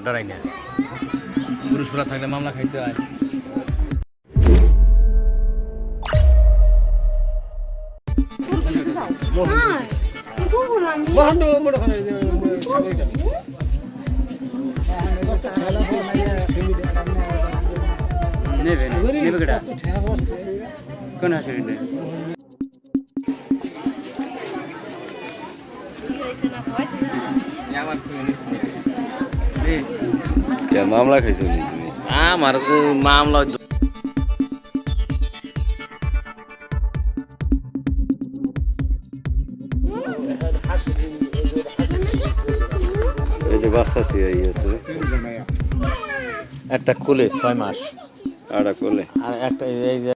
ডরাই না। পুরুষ পোলা থাকলে মামলা খাইতে হয়। হ্যাঁ কোন আমার মামলা খাইছো তুমি আমার তো মামলা এই যে বাচ্চা তুই আছে। একটা কুলে ছয় মাস। আড়া কোলে। আর একটা এই যে